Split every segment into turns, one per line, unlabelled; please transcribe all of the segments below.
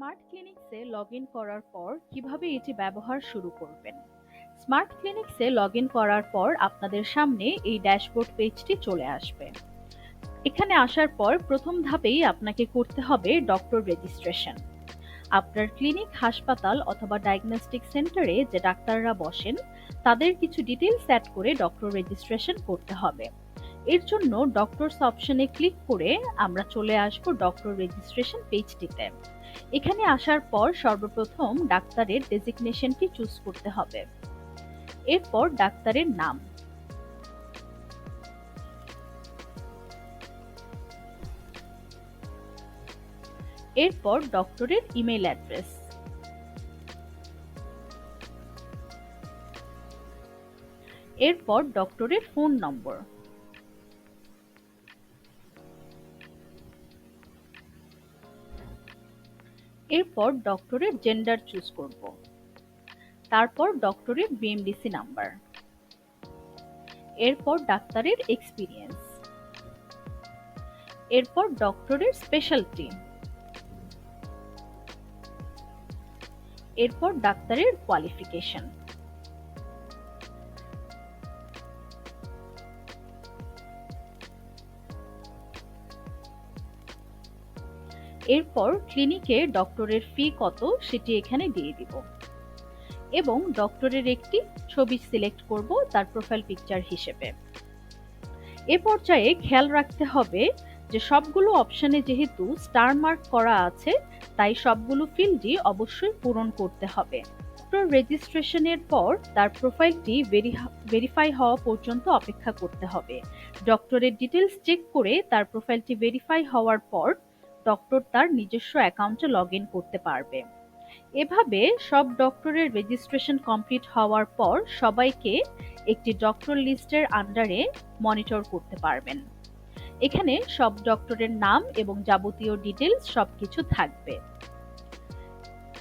Smart ক্লিনিক্সে log in করার পর কীভাবে এটি ব্যবহার শুরু করবেন? স্মার্ট ক্লিনিক্সে লগ ইন করার পর আপনাদের সামনে এই ড্যাশবোর্ড পেজটি চলে আসবে। এখানে আসার পর প্রথম ধাপেই আপনাকে করতে হবে ডক্টর রেজিস্ট্রেশন আপনার ক্লিনিক হাসপাতাল অথবা ডায়াগনস্টিক সেন্টারে যে ডাক্তাররা বসেন, তাদের কিছু ডিটেলস অ্যাড করে ডক্টর রেজিস্ট্রেশন করতে হবে। এর জন্য ডক্টরস অপশনে ক্লিক করে আমরা চলে আসব ডক্টর রেজিস্ট্রেশন পেজটিতে এখানে আসার পর সর্বপ্রথম ডাক্তারের ডেজিগনেশনটি চুজ করতে হবে। এরপর ডাক্তারের নাম। এরপর ডক্টরের ইমেল অ্যাড্রেস এরপর ডক্টরের ফোন নম্বর এরপর ডক্টরের জেন্ডার চুজ করব। তারপর ডক্টরের বিএমডিসি নাম্বার এরপর ডাক্তারের এক্সপিরিয়েন্স এরপর ডক্টরের স্পেশালটি এরপর ডাক্তারের কোয়ালিফিকেশন এরপর ক্লিনিকে ডক্টরের ফি কত সেটি এখানে দিয়ে দিব। এবং ডক্টরের একটি ছবি সিলেক্ট করব তার প্রোফাইল পিকচার হিসেবে। এ পর্যায়ে খেয়াল রাখতে হবে যে সবগুলো অপশনে যেহেতু স্টার মার্ক করা আছে, তাই সবগুলো ফিল্ডই অবশ্যই পূরণ করতে হবে। ডক্টর রেজিস্ট্রেশনের পর তার প্রোফাইলটি ভেরিফাই হওয়া পর্যন্ত অপেক্ষা করতে হবে। ডক্টরের ডিটেলস চেক করে তার প্রোফাইলটি ভেরিফাই হওয়ার পর ডক্টর তার নিজস্ব অ্যাকাউন্টে লগ করতে পারবে। এভাবে সব ডক্টরের রেজিস্ট্রেশন কমপ্লিট হওয়ার পর সবাইকে একটি ডক্টর লিস্টের আন্ডারে মনিটর করতে পারবেন। এখানে সব ডক্টরের নাম এবং যাবতীয় ডিটেলস সবকিছু থাকবে।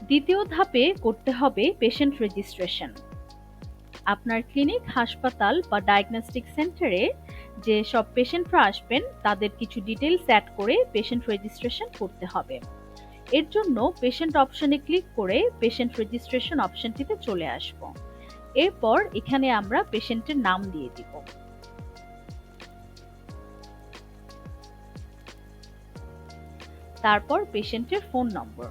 দ্বিতীয় ধাপে করতে হবে পেশেন্ট রেজিস্ট্রেশন আপনার ক্লিনিক হাসপাতাল বা ডায়াগনস্টিক সেন্টারে যে সব পেশেন্টরা আসবেন, তাদের কিছু ডিটেলস অ্যাড করে পেশেন্ট রেজিস্ট্রেশন করতে হবে। এর জন্য পেশেন্ট অপশনে ক্লিক করে পেশেন্ট রেজিস্ট্রেশন অপশনটিতে চলে আসব। এরপর এখানে আমরা পেশেন্টের নাম দিয়ে দিব। তারপর পেশেন্টের ফোন নম্বর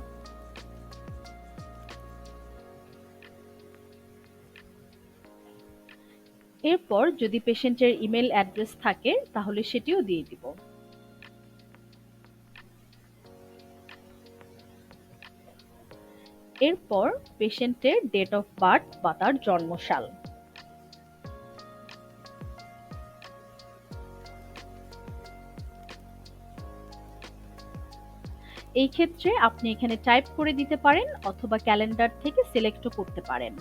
এরপর যদি পেশেন্টের ইমেল অ্যাড্রেস থাকে, তাহলে সেটিও দিয়ে দিব। এরপর পেশেন্টের ডেট অফ বার্থ বা তার জন্মসাল। এই ক্ষেত্রে আপনি এখানে টাইপ করে দিতে পারেন অথবা ক্যালেন্ডার থেকে সিলেক্টও করতে পারেন।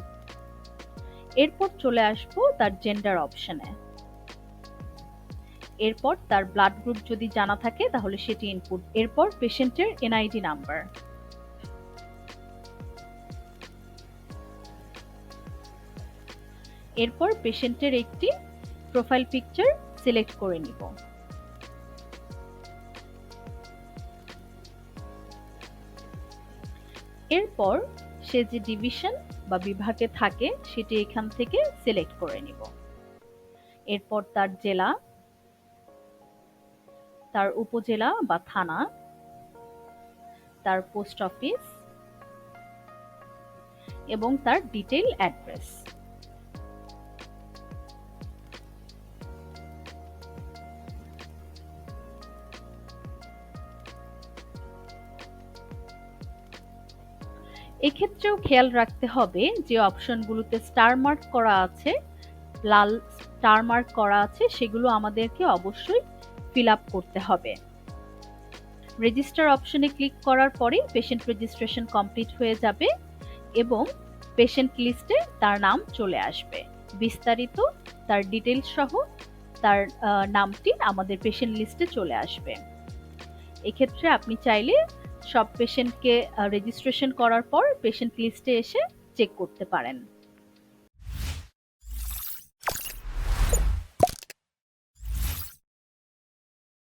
এরপর চলে আসব তার জেন্ডার অপশনে এরপর তার ব্লাড গ্রুপ যদি জানা থাকে, তাহলে সেটি ইনপুট এরপর পেশেন্টের এনআইডি নাম্বার এরপর পেশেন্টের একটি প্রোফাইল পিকচার সিলেক্ট করে নিব। এরপর সে যে ডিভিশন বা বিভাগে থাকে, সেটি এখান থেকে সিলেক্ট করে নিব। এরপর তার জেলা, তার উপজেলা বা থানা, তার পোস্ট অফিস এবং তার ডিটেল অ্যাড্রেস এক্ষেত্রেও খেয়াল রাখতে হবে যে অপশনগুলোতে স্টার মার্ক করা আছে, লাল স্টার মার্ক করা আছে, সেগুলো আমাদেরকে অবশ্যই ফিল আপ করতে হবে। রেজিস্টার অপশনে ক্লিক করার পরে পেশেন্ট রেজিস্ট্রেশন কমপ্লিট হয়ে যাবে এবং পেশেন্ট লিস্টে তার নাম চলে আসবে। বিস্তারিত, তার ডিটেলস সহ তার নামটি আমাদের পেশেন্ট লিস্টে চলে আসবে। এক্ষেত্রে আপনি চাইলে সব পেশেন্টকে রেজিস্ট্রেশন করার পর পেশেন্ট লিস্টে এসে চেক করতে পারেন।